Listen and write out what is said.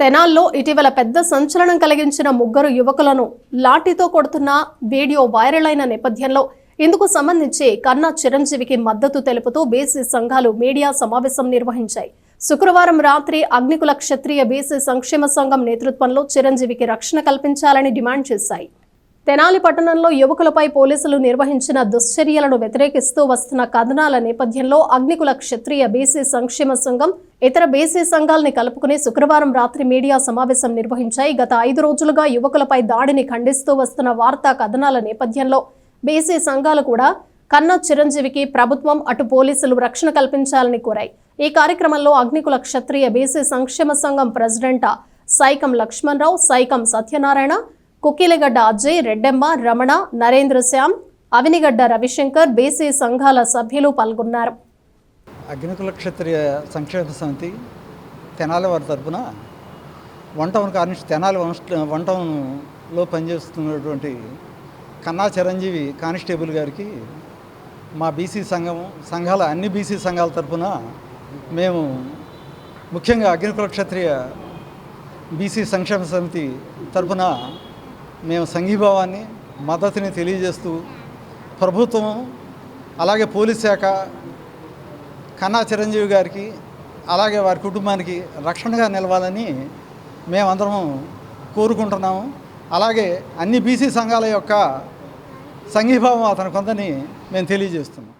తెనాల్లో ఇటీవల పెద్ద సంచలనం కలిగించిన ముగ్గురు యువకులను లాఠీతో కొడుతున్న వీడియో వైరల్ అయిన నేపథ్యంలో ఇందుకు సంబంధించి కన్నా చిరంజీవికి మద్దతు తెలుపుతూ బీసీ సంఘాలు మీడియా సమావేశం నిర్వహించాయి. శుక్రవారం రాత్రి అగ్నికుల క్షత్రియ బీసీ సంక్షేమ సంఘం నేతృత్వంలో చిరంజీవికి రక్షణ కల్పించాలని డిమాండ్ చేశాయి. తెనాలి పట్టణంలో యువకులపై పోలీసులు నిర్వహించిన దుశ్చర్యలను వ్యతిరేకిస్తూ వస్తున్న కథనాల నేపథ్యంలో అగ్నికుల క్షత్రియ బీసీ సంక్షేమ సంఘం ఇతర బీసీ సంఘాలని కలుపుకుని శుక్రవారం రాత్రి మీడియా సమావేశం నిర్వహించాయి. గత ఐదు రోజులుగా యువకులపై దాడిని ఖండిస్తూ వస్తున్న వార్తా కథనాల నేపథ్యంలో బీసీ సంఘాలు కూడా కన్నా చిరంజీవికి ప్రభుత్వం అటు పోలీసులు రక్షణ కల్పించాలని కోరాయి. ఈ కార్యక్రమంలో అగ్నికుల క్షత్రియ బీసీ సంక్షేమ సంఘం ప్రెసిడెంట్ సైకం లక్ష్మణరావు సైకం సత్యనారాయణ కుక్కిలగడ్డ అజయ్ రెడ్డెమ్మ రమణ నరేంద్ర శ్యామ్ అవినిగడ్డ రవిశంకర్ బీసీ సంఘాల సభ్యులు పాల్గొన్నారు. అగ్నికుల క్షత్రియ సంక్షేమ సమితి తెనాలి వారి తరపున వన్ టౌన్ కార్నిష్ తెనాలి వంశ- వన్ టౌన్లో పనిచేస్తున్నటువంటి కన్నా చిరంజీవి కానిస్టేబుల్ గారికి మా బీసీ సంఘం సంఘాల అన్ని బీసీ సంఘాల తరపున మేము ముఖ్యంగా అగ్నికుల క్షత్రియ బీసీ సంక్షేమ సమితి తరపున మేము సంఘీభావాన్ని మద్దతుని తెలియజేస్తూ ప్రభుత్వం అలాగే పోలీస్ శాఖ కన్నా చిరంజీవి గారికి అలాగే వారి కుటుంబానికి రక్షణగా నిలవాలని మేమందరం కోరుకుంటున్నాము. అలాగే అన్ని బీసీ సంఘాల యొక్క సంఘీభావం అతను కొందని మేము తెలియజేస్తున్నాం.